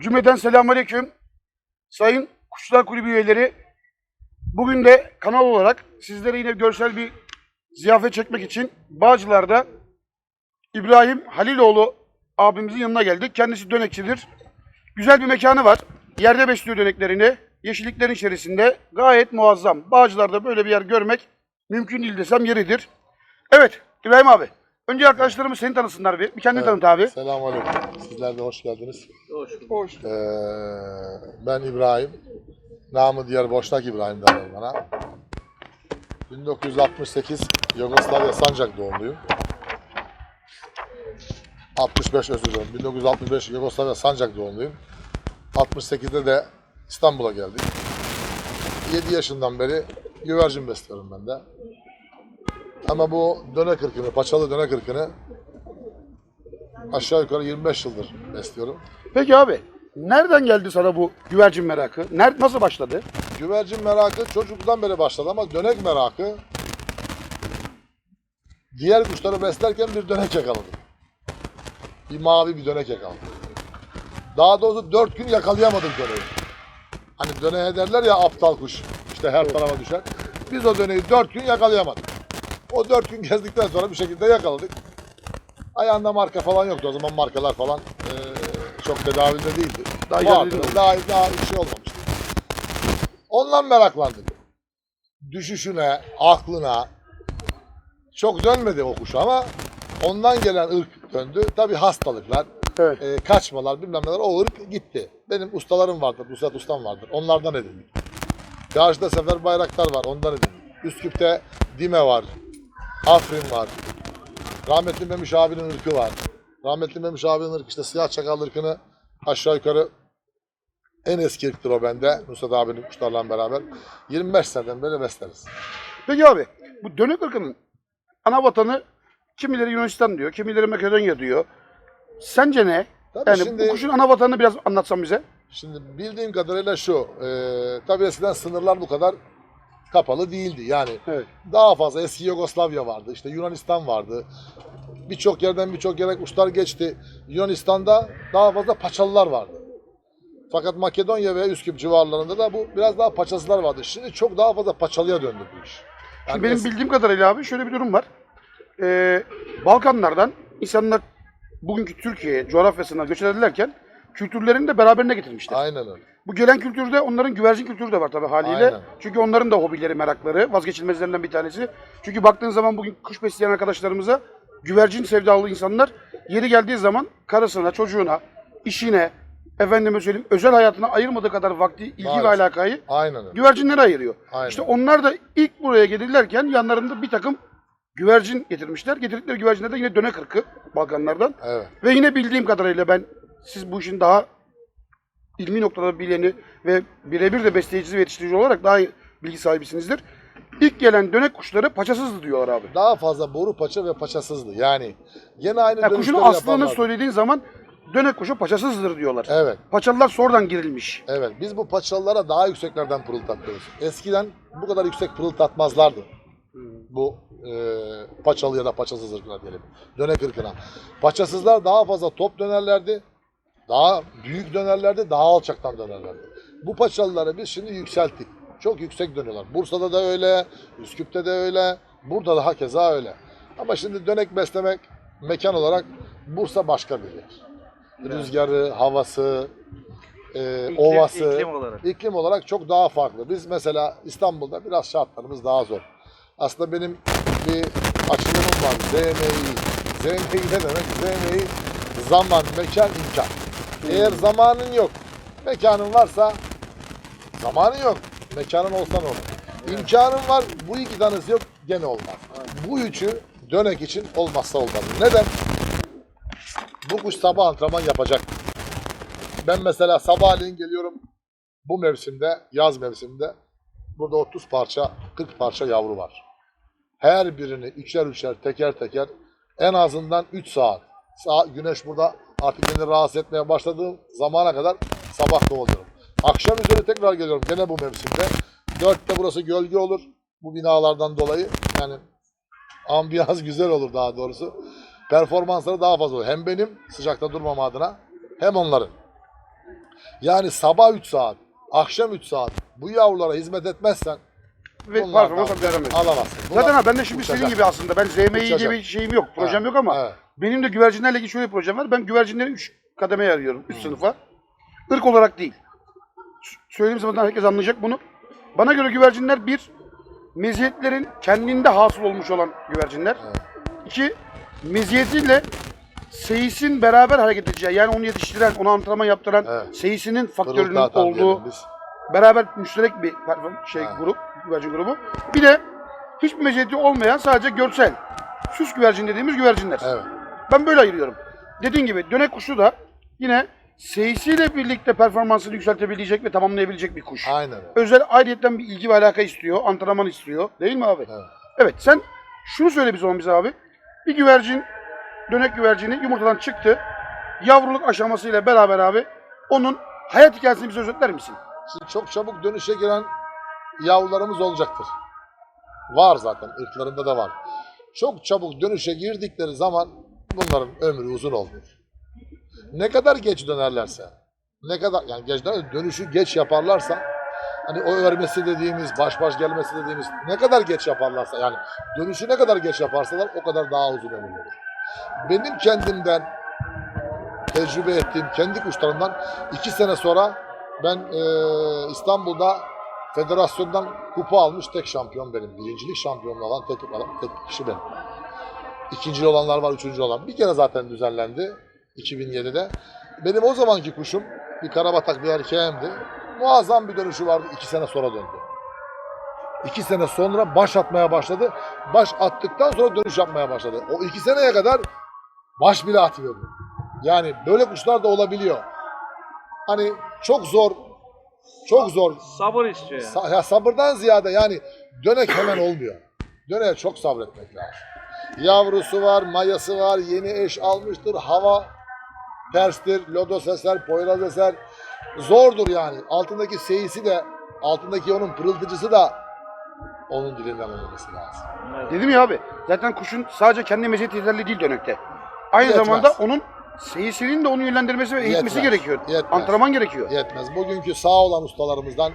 Cümleten selamünaleyküm. Sayın Kuşlar Kulübü üyeleri. Bugün de kanal olarak sizlere yine görsel bir ziyafet çekmek için Bağcılar'da İbrahim Haliloğlu abimizin yanına geldik. Kendisi dönekçidir. Güzel bir mekanı var. Yerde besliyor döneklerini. Yeşilliklerin içerisinde gayet muazzam. Bağcılar'da böyle bir yer görmek mümkün değil desem yeridir. Evet İbrahim abi. Önce arkadaşlarımız seni tanısınlar bir. Bir kendini tanıt abi. Selamünaleyküm. Sizler de hoş geldiniz. Hoş. Ee, ben İbrahim. Namı diğer Boşnak İbrahim derler bana. 1968 Yugoslavya Sancak doğumluyum. 65 özür dilerim. 1965 Yugoslavya Sancak doğumluyum. 68'de de İstanbul'a geldik. 7 yaşından beri güvercin besliyorum ben de. Ama bu döne kırkını, paçalı döne kırkını aşağı yukarı 25 yıldır besliyorum. Peki abi nereden geldi sana bu güvercin merakı? Ner nasıl başladı? Güvercin merakı çocukluktan beri başladı ama dönek merakı diğer kuşları beslerken bir dönek yakaladım. Bir mavi bir dönek yakaladım. Daha doğrusu dört gün yakalayamadım döneği. Hani döneğe derler ya aptal kuş. işte her tarafa düşer. Biz o döneği dört gün yakalayamadık. O dört gün gezdikten sonra bir şekilde yakaladık. Ayağında marka falan yoktu. O zaman markalar falan eee, çok tedavülde değildi. Daha Vardı. değil? Daha, daha bir şey olmamıştı. Ondan meraklandık. Düşüşüne, aklına çok dönmedi o kuş ama ondan gelen ırk döndü. Tabi hastalıklar, Evet. e, kaçmalar bilmem neler o ırk gitti. Benim ustalarım vardır, Nusret Ustam vardır. Onlardan edindik. Karşıda Sefer Bayraktar var, ondan edindik. Üsküp'te Dime var, Afrin var. Rahmetli Memiş abinin ırkı var. Rahmetli Memiş abinin ırkı işte siyah çakal ırkını aşağı yukarı en eski ırktır o bende. Nusret abinin kuşlarla beraber. 25 seneden beri besleriz. Peki abi bu dönek ırkının ana vatanı kimileri Yunanistan diyor, kimileri Makedonya diyor. Sence ne? Tabii Yani şimdi- bu kuşun ana vatanını biraz anlatsan bize. Şimdi bildiğim kadarıyla şu, e, tabii eskiden sınırlar bu kadar kapalı değildi. Yani Evet. daha fazla eski Yugoslavya vardı, işte Yunanistan vardı. Birçok yerden birçok yere kuşlar geçti. Yunanistan'da daha fazla paçalılar vardı. Fakat Makedonya ve Üsküp civarlarında da bu biraz daha paçasılar vardı. Şimdi çok daha fazla paçalıya döndü bu iş. Yani Şimdi benim es- bildiğim kadarıyla abi şöyle bir durum var. Ee, Balkanlardan insanlar bugünkü Türkiye'ye coğrafyasına göç ederlerken kültürlerini de beraberine getirmişler. Aynen öyle. Bu gelen kültürde onların güvercin kültürü de var tabii haliyle. Aynen. Çünkü onların da hobileri, merakları vazgeçilmezlerinden bir tanesi. Çünkü baktığın zaman bugün kuş besleyen arkadaşlarımıza güvercin sevdalı insanlar yeri geldiği zaman karısına, çocuğuna, işine, efendime söyleyeyim özel hayatına ayırmadığı kadar vakti, ilgi ve Maalesef. alakayı Aynen öyle. güvercinlere ayırıyor. Aynen. İşte onlar da ilk buraya gelirlerken yanlarında bir takım güvercin getirmişler. Getirdikleri güvercinler de yine döne kırkı Balkanlardan. Evet. Ve yine bildiğim kadarıyla ben siz bu işin daha ilmi noktada bileni ve birebir de besleyicisi ve yetiştirici olarak daha iyi bilgi sahibisinizdir. İlk gelen dönek kuşları paçasızdı diyorlar abi. Daha fazla boru paça ve paçasızdı. Yani gene aynı Ya kuşun dönüşleri aslını söylediğin zaman dönek kuşu paçasızdır diyorlar. Evet. Paçalılar sonradan girilmiş. Evet, biz bu paçalılara daha yükseklerden pırıldatıyoruz. Eskiden bu kadar yüksek pırıldatmazlardı. Bu e, paçalı ya da paçasız ırkına diyelim. Dönek ırkına. Paçasızlar daha fazla top dönerlerdi. Daha büyük dönerlerdi, daha alçaktan dönerlerdi. Bu paçalıları biz şimdi yükselttik. Çok yüksek dönüyorlar. Bursa'da da öyle, Üsküp'te de öyle, burada da hakeza öyle. Ama şimdi dönek beslemek mekan olarak Bursa başka bir yer. Rüzgarı, havası, e, ovası, iklim olarak. iklim olarak çok daha farklı. Biz mesela İstanbul'da biraz şartlarımız daha zor. Aslında benim bir açılımım var. ZMI. ZMI ne demek? ZMI zaman, mekan, imkan. Eğer zamanın yok, mekanın varsa zamanın yok. Mekanın olsa ne olur? İmkanın var, bu iki tanesi yok, gene olmaz. Bu üçü dönek için olmazsa olmaz. Neden? Bu kuş sabah antrenman yapacak. Ben mesela sabahleyin geliyorum bu mevsimde, yaz mevsiminde burada 30 parça, 40 parça yavru var. Her birini üçer üçer, teker teker en azından 3 saat. Sa güneş burada artık beni rahatsız etmeye başladığım zamana kadar sabah kovalıyorum. Akşam üzeri tekrar geliyorum gene bu mevsimde. 4'te burası gölge olur bu binalardan dolayı. Yani ambiyans güzel olur daha doğrusu. Performansları daha fazla olur. Hem benim sıcakta durmam adına hem onların. Yani sabah 3 saat, akşam 3 saat bu yavrulara hizmet etmezsen Ve performans veremez. alamazsın. Zaten Bunlar abi ben de şimdi uçacak. senin gibi aslında. Ben ZMI Uçacak. gibi şeyim yok. Projem Ha, yok ama evet. Benim de güvercinlerle ilgili şöyle bir projem var. Ben güvercinleri 3 kademeye ayırıyorum. 3 sınıfa. Irk olarak değil. Söylediğim zaman herkes anlayacak bunu. Bana göre güvercinler bir, meziyetlerin kendinde hasıl olmuş olan güvercinler. İki, meziyetiyle seyisin beraber hareket edeceği, yani onu yetiştiren, onu antrenman yaptıran, Evet. seyisinin faktörünün atan olduğu, biz. beraber müşterek bir şey Ha. grup, güvercin grubu. Bir de hiçbir meziyeti olmayan sadece görsel, süs güvercin dediğimiz güvercinler. Evet. Ben böyle ayırıyorum. Dediğin gibi dönek kuşu da yine seyisiyle birlikte performansını yükseltebilecek ve tamamlayabilecek bir kuş. Aynen öyle. Özel ayrıyetten bir ilgi ve alaka istiyor, antrenman istiyor. Değil mi abi? Evet. Evet sen şunu söyle bir zaman bize abi. Bir güvercin, dönek güvercini yumurtadan çıktı. Yavruluk aşamasıyla beraber abi onun hayat hikayesini bize özetler misin? Şimdi çok çabuk dönüşe giren yavrularımız olacaktır. Var zaten, ırklarında da var. Çok çabuk dönüşe girdikleri zaman bunların ömrü uzun olmuyor. Ne kadar geç dönerlerse, ne kadar yani geç dönüşü geç yaparlarsa hani o örmesi dediğimiz, baş baş gelmesi dediğimiz ne kadar geç yaparlarsa yani dönüşü ne kadar geç yaparsalar o kadar daha uzun ömürlü olur. Benim kendimden tecrübe ettiğim kendi kuşlarımdan iki sene sonra ben eee, İstanbul'da federasyondan kupa almış tek şampiyon benim. Birincilik şampiyonluğu olan tek, tek kişi benim. İkinci olanlar var, üçüncü olan. Bir kere zaten düzenlendi 2007'de. Benim o zamanki kuşum bir karabatak bir erkeğimdi. Muazzam bir dönüşü vardı. iki sene sonra döndü. İki sene sonra baş atmaya başladı. Baş attıktan sonra dönüş yapmaya başladı. O iki seneye kadar baş bile atmıyordu. Yani böyle kuşlar da olabiliyor. Hani çok zor, çok zor. Sabır istiyor yani. Sa- ya sabırdan ziyade yani dönek hemen olmuyor. Döneğe çok sabretmek lazım. Yavrusu var, mayası var, yeni eş almıştır, hava terstir, lodos eser, poyraz eser. Zordur yani. Altındaki seyisi de, altındaki onun pırıltıcısı da onun dilinden olması lazım. Evet. Dedim ya abi zaten kuşun sadece kendi meziyet yeterli değil dönekte. Aynı Yetmez. zamanda onun seyisinin de onu yönlendirmesi ve eğitmesi Yetmez. gerekiyor. Yetmez. Antrenman gerekiyor. Yetmez. Bugünkü sağ olan ustalarımızdan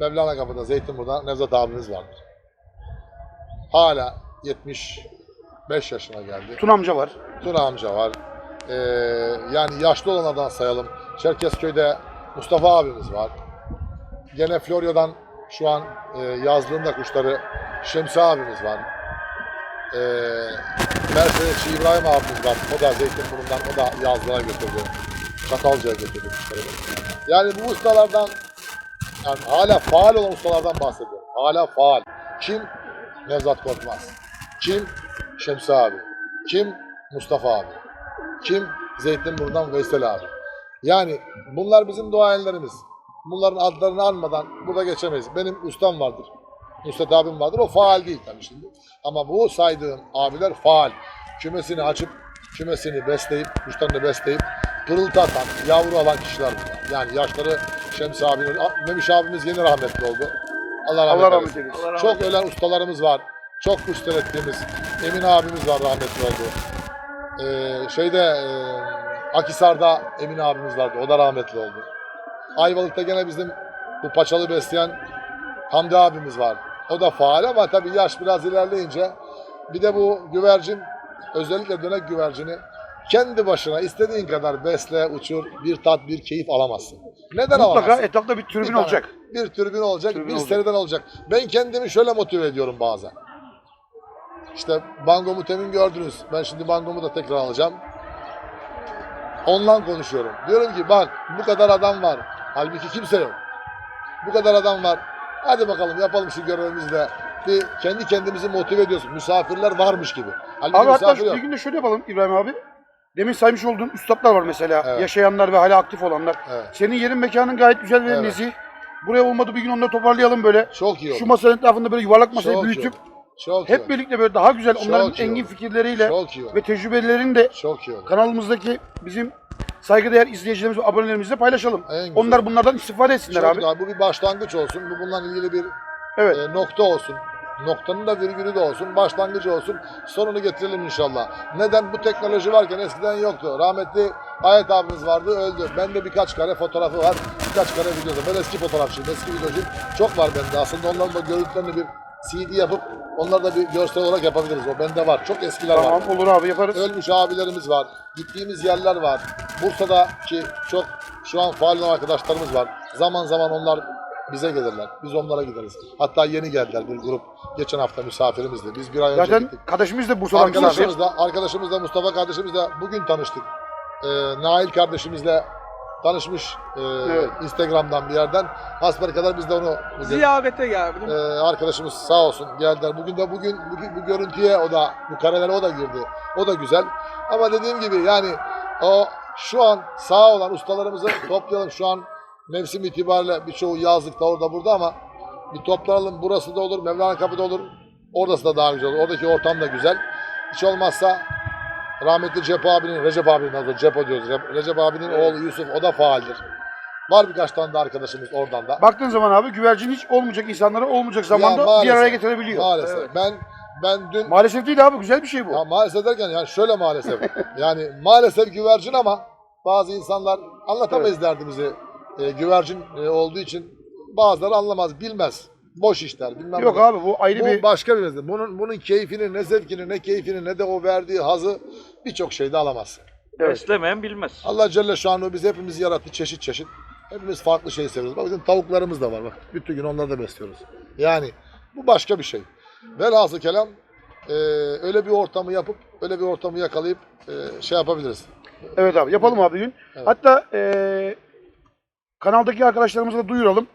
Mevlana Kapı'da, Zeytinburnu'da Nevzat abimiz vardır. Hala 75 yaşına geldi. Tun amca var. Tuna amca var. Ee, yani yaşlı olanlardan sayalım. Çerkezköy'de Mustafa abimiz var. Gene Florya'dan şu an e, yazlığında kuşları Şemsi abimiz var. Ee, Mercedesçi İbrahim abimiz var. O da Zeytinburnu'ndan, o da yazlığa götürdü. Çatalca'ya götürdü kuşları. Yani bu ustalardan yani hala faal olan ustalardan bahsediyorum. Hala faal. Kim? Nevzat Korkmaz. Kim? Şemsi abi. Kim? Mustafa abi. Kim? Zeytinburnu'dan Veysel abi. Yani bunlar bizim duayenlerimiz. Bunların adlarını anmadan burada geçemeyiz. Benim ustam vardır. Nusret abim vardır. O faal değil tabii şimdi. Ama bu saydığım abiler faal. Kümesini açıp, kümesini besleyip, kuşlarını besleyip, pırıltı atan, yavru alan kişiler bunlar. Yani yaşları Şemsi abinin, Memiş abimiz yeni rahmetli oldu. Allah rahmet, Allah eylesin. rahmet Çok ölen ustalarımız var. Çok kuş seyrettiğimiz Emin abimiz var rahmetli oldu. Ee, şeyde e, Akisar'da Emin abimiz vardı. O da rahmetli oldu. Ayvalık'ta gene bizim bu paçalı besleyen Hamdi abimiz var. O da faal ama tabii yaş biraz ilerleyince bir de bu güvercin özellikle dönek güvercini kendi başına istediğin kadar besle, uçur, bir tat, bir keyif alamazsın. Neden Mutlaka alamazsın? etrafta bir türbin Bir tane- olacak. Bir türbin olacak, Türbin bir olacak. seriden olacak. Ben kendimi şöyle motive ediyorum bazen. İşte Bangomu temin gördünüz. Ben şimdi Bangomu da tekrar alacağım. Ondan konuşuyorum. Diyorum ki bak bu kadar adam var. Halbuki kimse yok. Bu kadar adam var. Hadi bakalım yapalım şu görevimizi de. Bir kendi kendimizi motive ediyoruz. Misafirler varmış gibi. Halbuki Abi hatta misafir yok. bir gün de şöyle yapalım İbrahim abi. Demin saymış olduğun üstadlar var mesela. Evet. Yaşayanlar ve hala aktif olanlar. Evet. Senin yerin mekanın gayet güzel ve Evet. nezih. Buraya olmadı bir gün onları toparlayalım böyle. Çok iyi oldu. Şu masanın etrafında böyle yuvarlak masayı Çok iyi büyütüp oldu. Çok iyi hep oldu. birlikte böyle daha güzel Çok onların iyi engin oldu. fikirleriyle Çok iyi ve tecrübelerini de Çok iyi kanalımızdaki bizim saygıdeğer izleyicilerimiz ve abonelerimizle paylaşalım. En güzel. Onlar bunlardan istifade etsinler Çok abi. güzel. Bu bir başlangıç olsun. Bu bununla ilgili bir Evet. e, nokta olsun. Noktanın da virgülü de olsun, başlangıcı olsun, sonunu getirelim inşallah. Neden? Bu teknoloji varken eskiden yoktu. Rahmetli Ayet abimiz vardı, öldü. Bende birkaç kare fotoğrafı var, birkaç kare videosu. Ben eski fotoğrafçıyım, eski videocuyum. Çok var bende. Aslında onların da görüntülerini bir CD yapıp onları da bir görsel olarak yapabiliriz. O bende var. Çok eskiler var. Tamam olur abi yaparız. Ölmüş abilerimiz var. Gittiğimiz yerler var. Bursa'daki çok şu an faal olan arkadaşlarımız var. Zaman zaman onlar bize gelirler. Biz onlara gideriz. Hatta yeni geldiler bir grup. Geçen hafta misafirimizdi. Biz bir ay önce Zaten gittik. kardeşimiz de Bursa'dan misafir. Arkadaşımız da, arkadaşımız da Mustafa kardeşimiz de bugün tanıştık. Ee, Nail kardeşimizle tanışmış ee, Evet. Instagram'dan bir yerden. Hasbel kadar biz de onu bugün Ziyarete geldim. ee, arkadaşımız sağ olsun geldiler. Bugün de bugün, bugün bu görüntüye o da bu karelere o da girdi. O da güzel. Ama dediğim gibi yani o şu an sağ olan ustalarımızı toplayalım. Şu an mevsim itibariyle birçoğu yazlıkta orada burada ama bir toplanalım. Burası da olur, Mevlana Kapı'da olur. Orası da daha güzel olur. Oradaki ortam da güzel. Hiç olmazsa rahmetli Cepho abinin, Recep abinin adı Cepho diyoruz. Re- Recep abinin oğlu Yusuf o da faaldir. Var birkaç tane de arkadaşımız oradan da. Baktığın zaman abi güvercin hiç olmayacak insanları olmayacak zamanda bir maalesef. araya getirebiliyor. Maalesef. Evet. Ben ben dün Maalesef değil abi güzel bir şey bu. ya maalesef derken yani şöyle maalesef. yani maalesef güvercin ama bazı insanlar anlatamayız derdimizi. Ee, güvercin e, olduğu için bazıları anlamaz, bilmez. Boş işler, bilmem Yok ne. abi bu ayrı Bu bir başka bir mesele. Bunun bunun keyfini, ne zevkini, ne keyfini, ne de o verdiği hazı birçok şeyde alamaz. Evet. Beslemeyen bilmez. Allah Celle Şanlı bizi hepimiz yarattı çeşit çeşit. Hepimiz farklı şey seviyoruz. Bak bizim tavuklarımız da var bak. Bütün gün onları da besliyoruz. Yani bu başka bir şey. Velhasıl kelam e, öyle bir ortamı yapıp öyle bir ortamı yakalayıp e, şey yapabiliriz. Evet abi yapalım abi gün. Evet. Hatta eee kanaldaki arkadaşlarımıza da duyuralım.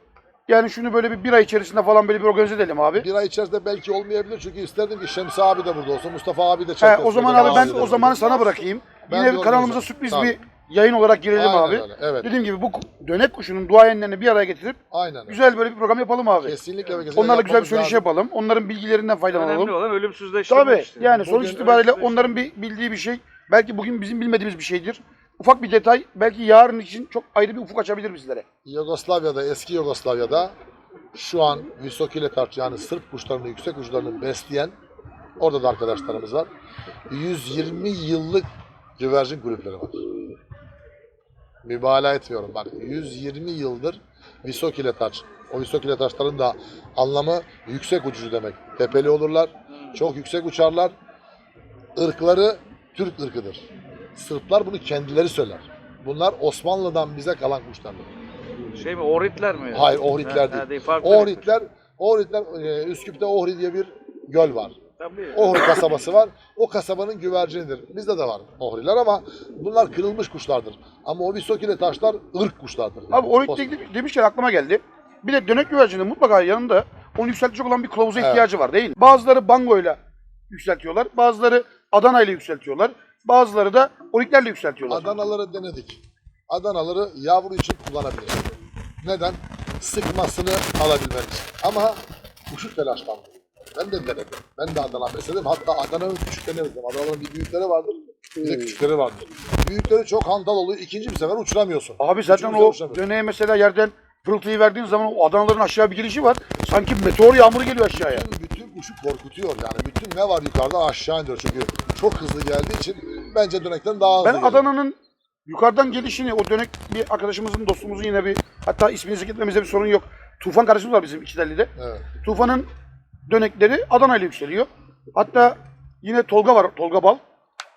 Yani şunu böyle bir bir ay içerisinde falan böyle bir organize edelim abi. Bir ay içerisinde belki olmayabilir çünkü isterdim ki Şemsi abi de burada olsun, Mustafa abi de He, çekti. o zaman abi ben o zamanı sana bırakayım. Ben Yine bir kanalımıza organize- sürpriz Tabii. bir yayın olarak girelim Aynen abi. öyle, evet. Dediğim gibi bu dönek kuşunun duayenlerini bir araya getirip Aynen öyle. güzel böyle bir program yapalım abi. Kesinlikle ve kesinlikle Onlarla güzel bir yapmamız söyleşi lazım. yapalım. Onların bilgilerinden faydalanalım. Önemli olan ölümsüzleştirmek Tabii işte. yani sonuç itibariyle onların bir bildiği bir şey belki bugün bizim bilmediğimiz bir şeydir. Ufak bir detay belki yarın için çok ayrı bir ufuk açabilir bizlere. Yugoslavya'da, eski Yugoslavya'da şu an Visokiletarç yani Sırp kuşlarını, yüksek kuşlarını besleyen orada da arkadaşlarımız var. 120 yıllık güvercin kulüpleri var. Mübalağa etmiyorum bak. 120 yıldır Visokiletarç. O Visokiletarçların da anlamı yüksek uçucu demek. Tepeli olurlar, çok yüksek uçarlar. Irkları Türk ırkıdır. Sırplar bunu kendileri söyler. Bunlar Osmanlı'dan bize kalan kuşlardır. Şey mi? Ohritler mi? Hayır, Ohritler Ha, ha, değil. farklı Ohritler, Ohritler e, Üsküp'te Ohri diye bir göl var. Tabii. Ohri kasabası var. O kasabanın güvercinidir. Bizde de var Ohriler ama bunlar kırılmış kuşlardır. Ama o Visokile taşlar ırk kuşlardır. Abi oraya demişken aklıma geldi. Bir de dönek güvercinin mutlaka yanında onu yükseltecek olan bir kılavuza Evet. ihtiyacı var değil mi? Bazıları bangoyla yükseltiyorlar. Bazıları Adana ile yükseltiyorlar. Bazıları da oriklerle yükseltiyorlar. Adanaları denedik. Adanaları yavru için kullanabiliriz. Neden? Sıkmasını alabilmek için. Ama kuşu telaşlandırıyor. Ben de denedim. Ben de Adana besledim. Hatta Adana'nın küçüklerini besledim. Adana'nın bir büyükleri vardır. Bir de küçükleri vardır. Büyükleri çok hantal oluyor. İkinci bir sefer uçuramıyorsun. Abi zaten Üçüncü o uçuramıyorsun. döneğe mesela yerden pırıltıyı verdiğin zaman o Adanaların aşağı bir gelişi var. Sanki meteor yağmuru geliyor aşağıya. bütün, bütün kuşu korkutuyor yani. Bütün ne var yukarıdan aşağı indiriyor. Çünkü çok hızlı geldiği için bence dönekten daha hızlı Ben geliyor. Adana'nın yukarıdan gelişini, o dönek bir arkadaşımızın, dostumuzun yine bir, hatta ismini zikretmemizde bir sorun yok. Tufan kardeşimiz var bizim İkitelli'de. Evet. Tufan'ın dönekleri Adana ile yükseliyor. Hatta yine Tolga var, Tolga Bal.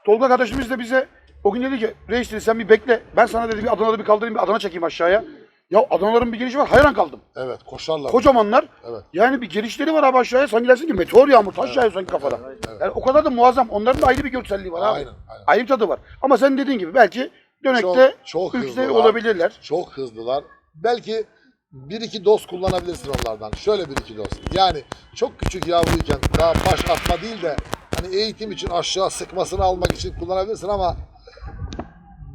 Tolga kardeşimiz de bize o gün dedi ki, reis dedi sen bir bekle. Ben sana dedi bir Adana'da bir kaldırayım, bir Adana çekeyim aşağıya. Ya Adanaların bir gelişi var, hayran kaldım. Evet koşarlar. Kocamanlar. Evet. Yani bir gelişleri var abi aşağıya. Sanki dersin ki meteor yağmur, taş yağıyor sanki kafada. Yani o kadar da muazzam. Onların da ayrı bir görselliği var abi. Aynen, aynen. Ayrı bir tadı var. Ama sen dediğin gibi belki dönekte Çok- çok hızlılar. olabilirler. Çok hızlılar. Belki bir iki doz kullanabilirsin onlardan. Şöyle bir iki doz. Yani çok küçük yavruyken daha baş atma değil de hani eğitim için aşağı sıkmasını almak için kullanabilirsin ama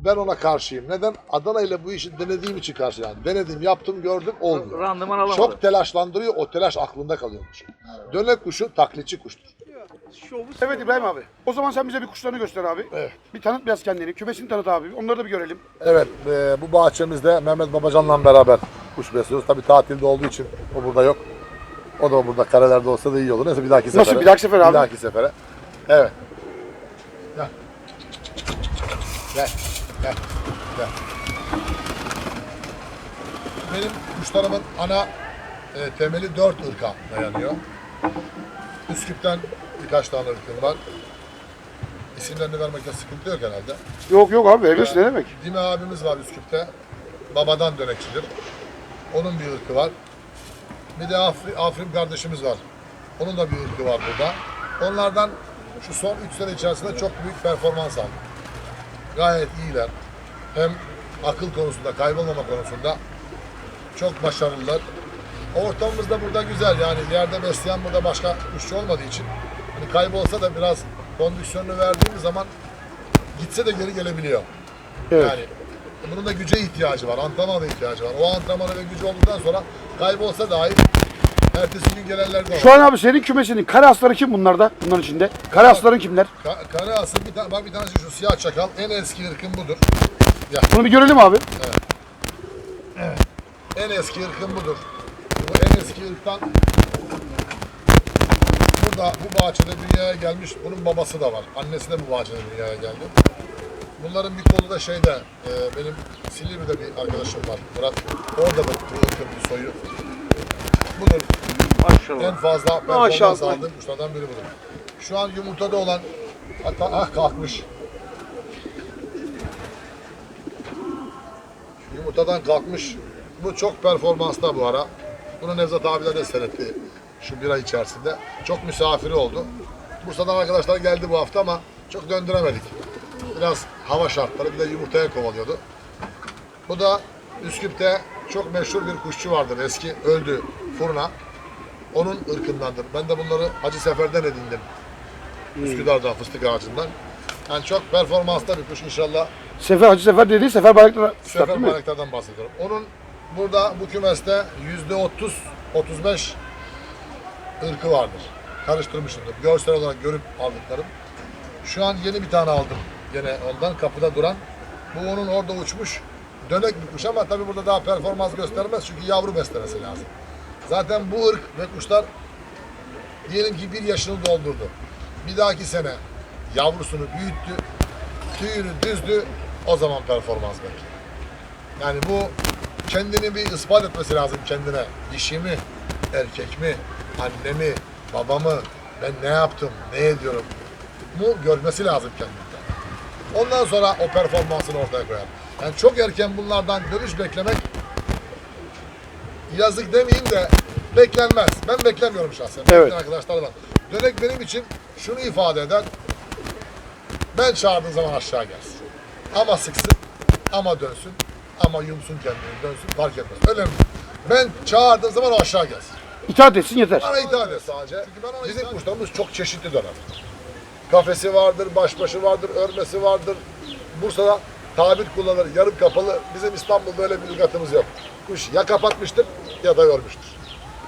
ben ona karşıyım. Neden? Adana ile bu işi denediğim için karşıyım. Yani denedim, yaptım, gördüm, olmuyor. Randıman alamadı. Çok telaşlandırıyor, o telaş aklında kalıyormuş. Dönek kuşu taklitçi kuştur. Evet İbrahim abi. O zaman sen bize bir kuşlarını göster abi. Evet. Bir tanıt biraz kendini. Kümesini tanıt abi. Onları da bir görelim. Evet, e, bu bahçemizde Mehmet Babacan'la beraber kuş besliyoruz. Tabii tatilde olduğu için o burada yok. O da burada karelerde olsa da iyi olur. Neyse bir dahaki Nasıl, sefere. bir dahaki sefere abi? Bir dahaki sefere. Evet. Gel. Gel. Gel. Gel. Benim kuşlarımın ana e, temeli dört ırka dayanıyor. Üsküp'ten birkaç tane ırkım var. İsimlerini vermekte sıkıntı yok herhalde. Yok yok abi verirsin ne demek? Dime abimiz var Üsküp'te. Babadan dönekçidir. Onun bir ırkı var. Bir de Afri, Afrim kardeşimiz var. Onun da bir ırkı var burada. Onlardan şu son 3 sene içerisinde çok büyük performans aldı. Gayet iyiler. Hem akıl konusunda, kaybolmama konusunda çok başarılılar. Ortamımız da burada güzel yani yerde besleyen burada başka kuşçu olmadığı için hani kaybolsa da biraz kondisyonunu verdiğimiz zaman gitse de geri gelebiliyor. Evet. Yani bunun da güce ihtiyacı var, antrenmana da ihtiyacı var. O antrenmanı ve gücü olduktan sonra kaybolsa dahi ertesi gün gelenler de var. Şu an abi senin kümesinin kare asları kim bunlarda? Bunların içinde. Kare asların kimler? Ka- kare asıl bir tane, bak bir tanesi şu siyah çakal. En eski ırkım budur. Bunu bir görelim abi. En eski ırkım budur. Bu en eski ırktan burada bu bahçede dünyaya gelmiş. Bunun babası da var. Annesi de bu bahçede dünyaya geldi. Bunların bir kolu da şeyde, e, benim Silivri'de bir arkadaşım var. Murat. Orada da bu ırkın bir soyu. Budur. En Maşallah. fazla performans Maşallah. aldığım kuşlardan biri budur. Şu an yumurtada olan, hatta ah kalkmış. Yumurtadan kalkmış. Bu çok performanslı bu ara. Bunu Nevzat abiler de seyretti şu bir ay içerisinde. Çok misafiri oldu. Bursa'dan arkadaşlar geldi bu hafta ama çok döndüremedik. Biraz hava şartları bir de yumurtaya kovalıyordu. Bu da Üsküp'te çok meşhur bir kuşçu vardır eski öldü Furna. Onun ırkındandır. Ben de bunları Hacı Sefer'den edindim. Üsküdar'dan fıstık ağacından. Yani çok performanslı bir kuş inşallah. Sefer Hacı Sefer dediği Sefer Bayraktar Sefer? Bayraktar'dan bahsediyorum. Onun burada bu kümeste yüzde 30 35 ırkı vardır. Karıştırmışımdır. Görsel olarak görüp aldıklarım. Şu an yeni bir tane aldım. Gene ondan kapıda duran. Bu onun orada uçmuş. Dönek bir kuş ama tabii burada daha performans göstermez çünkü yavru beslemesi lazım. Zaten bu ırk ve kuşlar diyelim ki bir yaşını doldurdu. Bir dahaki sene yavrusunu büyüttü, tüyünü düzdü, o zaman performans bekler. Yani bu kendini bir ispat etmesi lazım kendine. Dişi mi, erkek mi, annemi, babamı, ben ne yaptım, ne ediyorum mu görmesi lazım kendinde. Ondan sonra o performansını ortaya koyar. Yani çok erken bunlardan dönüş beklemek yazık demeyeyim de beklenmez. Ben beklemiyorum şahsen. Evet. Bekleyen arkadaşlar var. Dönek benim için şunu ifade eder. Ben çağırdığım zaman aşağı gelsin. Ama sıksın, ama dönsün, ama yumsun kendini dönsün fark etmez. Önemli. Ben çağırdığım zaman o aşağı gelsin. İtaat etsin yeter. Bana itaat et sadece. Bizim kuşlarımız çok çeşitli dönem. Kafesi vardır, başbaşı vardır, örmesi vardır. Bursa'da tabir kullanır, yarım kapalı. Bizim İstanbul'da öyle bir lügatımız yok. Kuş ya kapatmıştır ya da örmüştür.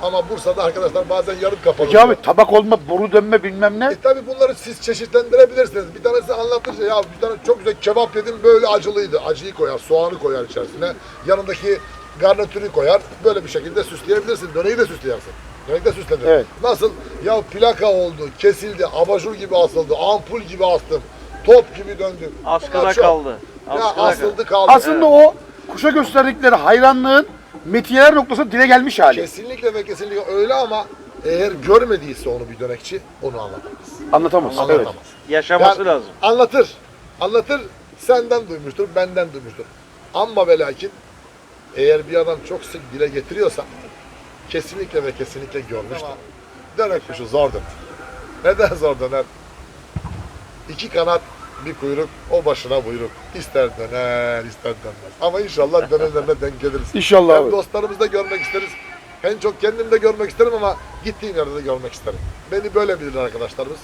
Ama Bursa'da arkadaşlar bazen yarım kapalı. Peki abi oluyor. tabak olma, boru dönme bilmem ne. E tabi bunları siz çeşitlendirebilirsiniz. Bir tanesi anlatırsa ya bir tane çok güzel kebap yedim böyle acılıydı. Acıyı koyar, soğanı koyar içerisine. Yanındaki garnitürü koyar. Böyle bir şekilde süsleyebilirsin. Döneyi de süsleyersin. Dönek de süslenir. Evet. Nasıl? Ya plaka oldu, kesildi, abajur gibi asıldı, ampul gibi astım, top gibi döndüm. Askıda kaldı. Ya Askıda asıldı kaldı. Aslında o kuşa gösterdikleri hayranlığın metiyeler noktasında dile gelmiş hali. Kesinlikle ve kesinlikle öyle ama eğer görmediyse onu bir dönekçi onu anlatamaz. Anlatamaz. Evet. Anlatamaz. Yaşaması Yani lazım. Anlatır. Anlatır. Senden duymuştur, benden duymuştur. Ama ve lakin eğer bir adam çok sık dile getiriyorsa kesinlikle ve kesinlikle görmüştür. Dönek kuşu zor döner. Neden zor döner? İki kanat, bir kuyruk, o başına buyruk. İster döner, ister dönmez. Ama inşallah dönerlerine denk geliriz. İnşallah Hem abi. dostlarımızı da görmek isteriz. En çok kendim de görmek isterim ama gittiğim yerde de görmek isterim. Beni böyle bilir arkadaşlarımız.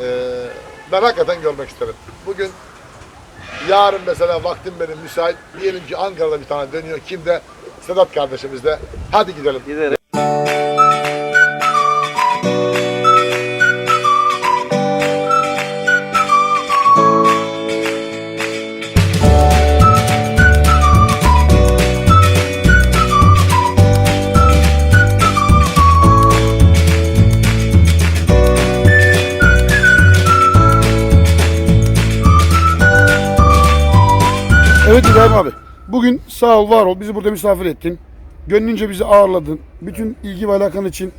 Ee, ben hakikaten görmek isterim. Bugün yarın mesela vaktim benim müsait. Diyelim ki Ankara'da bir tane dönüyor. Kimde? Sedat kardeşimiz de. Hadi gidelim. Giderim. Evet İbrahim abi. Bugün sağ ol, var ol. Bizi burada misafir ettin. Gönlünce bizi ağırladın. Bütün ilgi ve alakan için,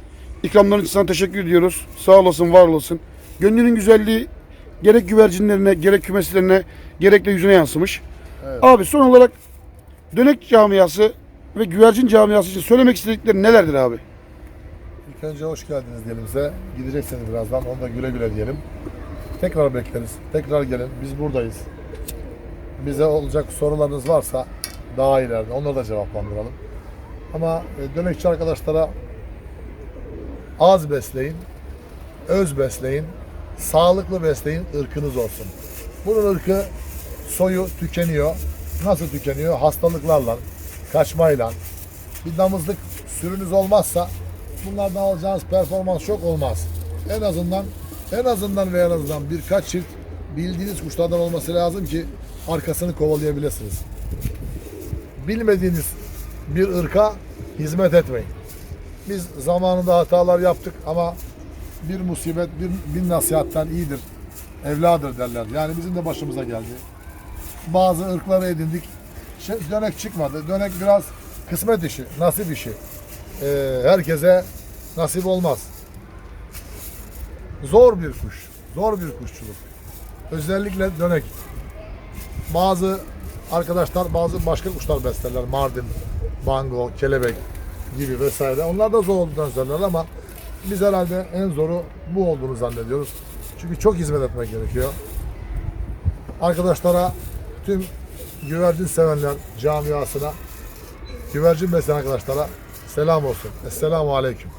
ikramların için sana teşekkür ediyoruz. Sağ olasın, var olasın. Gönlünün güzelliği gerek güvercinlerine, gerek kümeslerine, gerek de yüzüne yansımış. Evet. Abi son olarak dönek camiası ve güvercin camiası için söylemek istedikleri nelerdir abi? İlk önce hoş geldiniz diyelim size. Gideceksiniz birazdan. Onu da güle güle diyelim. Tekrar bekleriz. Tekrar gelin. Biz buradayız. Bize olacak sorularınız varsa daha ileride onları da cevaplandıralım. Ama e, dönekçi arkadaşlara az besleyin, öz besleyin, sağlıklı besleyin, ırkınız olsun. Bunun ırkı soyu tükeniyor. Nasıl tükeniyor? Hastalıklarla, kaçmayla. Bir damızlık sürünüz olmazsa bunlardan alacağınız performans çok olmaz. En azından en azından ve en azından birkaç çift bildiğiniz kuşlardan olması lazım ki arkasını kovalayabilirsiniz. Bilmediğiniz bir ırka hizmet etmeyin. Biz zamanında hatalar yaptık ama bir musibet bir, bir nasihattan iyidir. Evladır derler. Yani bizim de başımıza geldi. Bazı ırkları edindik. Şey, dönek çıkmadı. Dönek biraz kısmet işi, nasip işi. Ee, herkese nasip olmaz. Zor bir kuş. Zor bir kuşçuluk. Özellikle dönek. Bazı arkadaşlar bazı başka kuşlar beslerler. Mardin, bango, kelebek gibi vesaire. Onlar da zor olduğunu söylerler ama biz herhalde en zoru bu olduğunu zannediyoruz. Çünkü çok hizmet etmek gerekiyor. Arkadaşlara tüm güvercin sevenler camiasına güvercin besleyen arkadaşlara selam olsun. Esselamu Aleyküm.